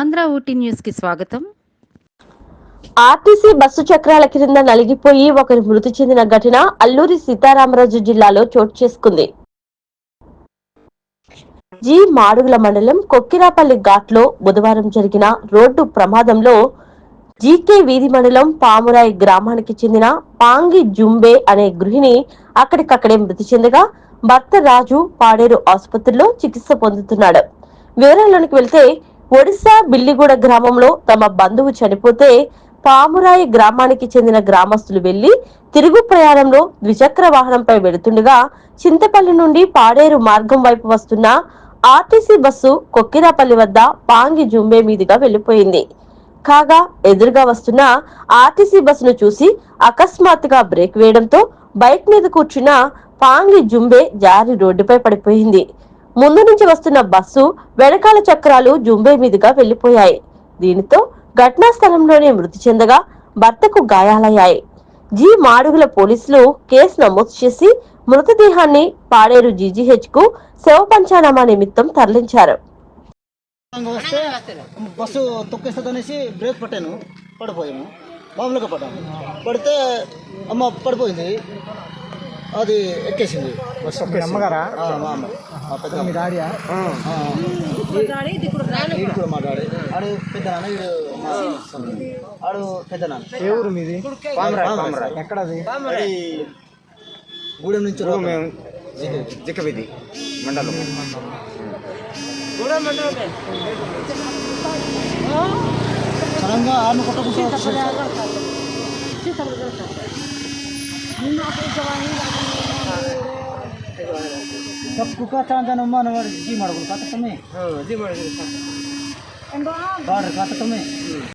ఆంధ్ర ఊటీ న్యూస్కి స్వాగతం. RTC bus చక్రాల క్రింద నలిగిపోయి ఒకరు మృతి చెందిన ఘటన అల్లూరి సీతారామరాజు జిల్లాలో చోటు చేసుకుంది. జి మాడుగుల మండలం కొక్కిరాపల్లి ఘాట్లో బుధవారం జరిగిన రోడ్డు ప్రమాదంలో జీకే వీధి మండలం పామురాయి గ్రామానికి చెందిన పాంగి జుంబే అనే గృహిణి అక్కడికక్కడే మృతి చెందగా భర్త రాజు పాడేరు ఆసుపత్రిలో చికిత్స పొందుతున్నాడు. వివరాల్లోనికి వెళ్తే ఒడిశా బిల్లిగూడ గ్రామంలో తమ బంధువు చనిపోతే పామురాయి గ్రామానికి చెందిన గ్రామస్తులు వెళ్ళి తిరుగు ప్రయాణంలో ద్విచక్ర వాహనంపై వెళుతుండగా చింతపల్లి నుండి పాడేరు మార్గం వైపు వస్తున్న ఆర్టీసీ బస్సు కొక్కిరాపల్లి వద్ద పాంగి జుంబే మీదుగా వెళ్ళిపోయింది కాగా ఎదురుగా వస్తున్న ఆర్టీసీ బస్సును చూసి అకస్మాత్తుగా బ్రేక్ వేయడంతో బైక్ మీద కూర్చున్న పాంగి జుంబే జారి రోడ్డుపై పడిపోయింది. ముందు నుంచి వస్తున్న బస్సు వెనకాల చక్రాలు జుంబే మీదుగా వెళ్ళిపోయాయి దీనితో ఘటనా స్థలంలోనే మృతి చెందగా భర్తకు గాయాలయ్యాయి. జి మాడుగుల పోలీసులు కేసు నమోదు చేసి మృతదేహాన్ని పాడేరు జీజీహెచ్కు శవ పంచానామా నిమిత్తం తరలించారు. వస్తే బస్సు తొక్కేస్తుందనేసి బ్రేక్ పట్టాను పడిపోయాము మామూలుగా పడ్డాము పడితే అమ్మ పడిపోయింది. అది ఎక్కేసింది. బస్సు అమ్మగారా? మా డాడీయా ఈడు కూడా మా డాడీ. ఆడు పెద్ద నాన్న ఈడు మా. ఆడు పెద్ద నాన్న. ఏ ఊరు మీది? ఎక్కడది? అది గూడెం నుంచి మేము జిక్కవిధి మండలం. సడన్గా ಮಾಡ್ಬೋದು ಕಾತ जीत कम ಕಾತ कमे